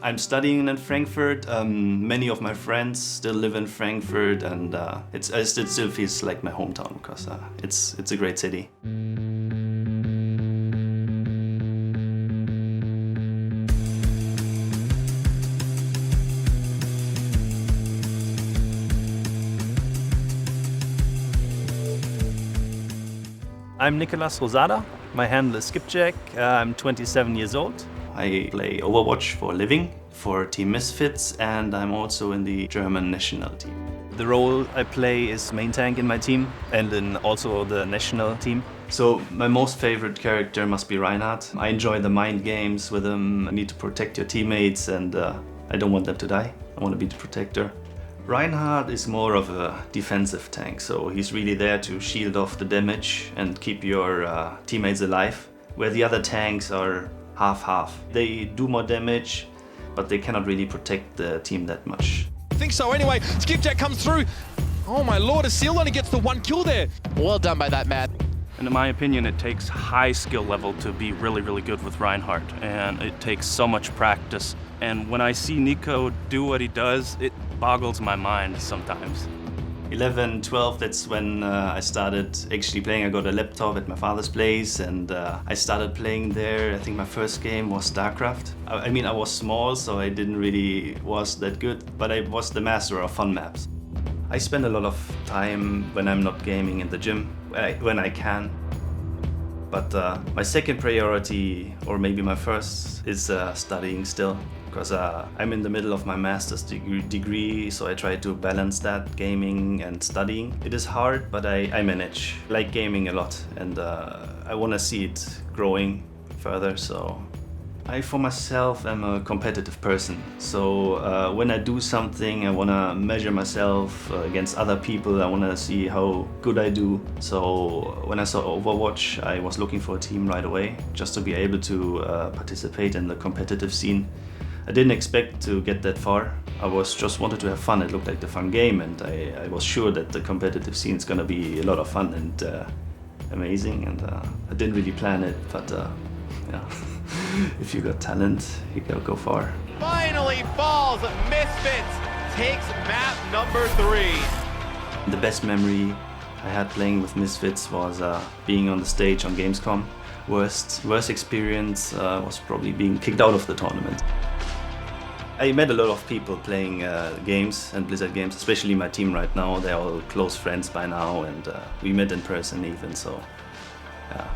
I'm studying in Frankfurt. Um, many of my friends still live in Frankfurt, and uh, it's it still feels like my hometown because uh, it's it's a great city. I'm Nicolas Rosada. My handle is Skipjack. Uh, I'm 27 years old. I play Overwatch for a living for Team Misfits, and I'm also in the German national team. The role I play is main tank in my team and in also the national team. So my most favorite character must be Reinhardt. I enjoy the mind games with him. I need to protect your teammates, and uh, I don't want them to die. I want to be the protector. Reinhardt is more of a defensive tank, so he's really there to shield off the damage and keep your uh, teammates alive, where the other tanks are half-half. They do more damage, but they cannot really protect the team that much. I think so anyway. Skipjack comes through. Oh my lord, a seal only gets the one kill there. Well done by that, Matt. And in my opinion, it takes high skill level to be really, really good with Reinhardt, and it takes so much practice. And when I see Nico do what he does, it boggles my mind sometimes. 11, 12, that's when uh, I started actually playing. I got a laptop at my father's place and uh, I started playing there. I think my first game was StarCraft. I, I mean, I was small, so I didn't really was that good, but I was the master of fun maps. I spend a lot of time when I'm not gaming in the gym, when I, can. But uh, my second priority, or maybe my first, is uh, studying still because uh, I'm in the middle of my master's degree, degree, so I try to balance that gaming and studying. It is hard, but I, I manage. I like gaming a lot, and uh, I want to see it growing further. So I, for myself, am a competitive person. So uh, when I do something, I want to measure myself uh, against other people. I want to see how good I do. So when I saw Overwatch, I was looking for a team right away, just to be able to uh, participate in the competitive scene. I didn't expect to get that far. I was just wanted to have fun. It looked like the fun game, and I, I was sure that the competitive scene is gonna be a lot of fun and uh, amazing. And uh, I didn't really plan it, but uh, yeah, if you got talent, you can go far. Finally falls. Misfits takes map number three. The best memory I had playing with Misfits was uh, being on the stage on Gamescom. Worst worst experience uh, was probably being kicked out of the tournament. I met a lot of people playing uh, games and Blizzard games, especially my team right now. They're all close friends by now, and uh, we met in person even. So, yeah,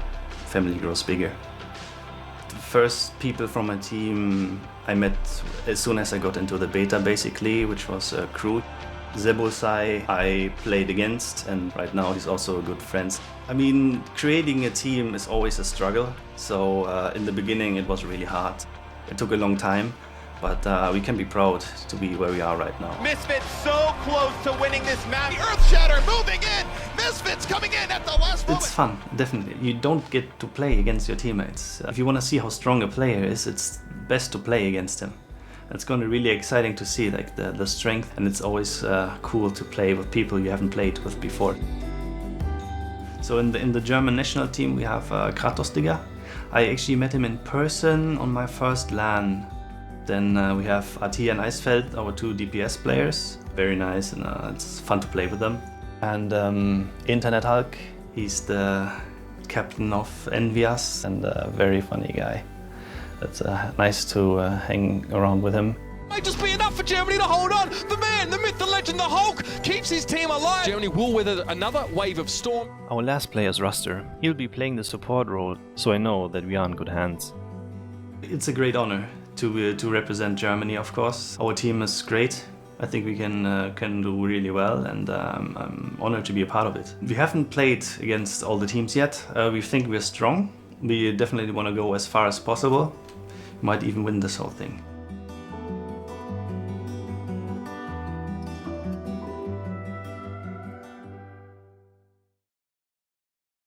family grows bigger. The first people from my team I met as soon as I got into the beta, basically, which was uh, Crew. Zebulsai I played against, and right now he's also a good friend. I mean, creating a team is always a struggle. So uh, in the beginning, it was really hard. It took a long time but uh, we can be proud to be where we are right now. Misfits so close to winning this map. The Earthshatter moving in. Misfits coming in at the last moment. It's fun, definitely. You don't get to play against your teammates. If you want to see how strong a player is, it's best to play against him. It's going to be really exciting to see like the, the strength, and it's always uh, cool to play with people you haven't played with before. So in the in the German national team we have uh, Kratos Digger. I actually met him in person on my first LAN then uh, we have Ati and Eisfeld, our two DPS players. Very nice and uh, it's fun to play with them. And um, Internet Hulk, he's the captain of Envias and a very funny guy. It's uh, nice to uh, hang around with him. Might just be enough for Germany to hold on. The man, the myth, the legend, the Hulk keeps his team alive. Germany will weather another wave of storm. Our last player is Ruster. He'll be playing the support role, so I know that we are in good hands. It's a great honor to uh, to represent Germany, of course. Our team is great. I think we can uh, can do really well, and um, I'm honored to be a part of it. We haven't played against all the teams yet. Uh, we think we're strong. We definitely want to go as far as possible. Might even win this whole thing.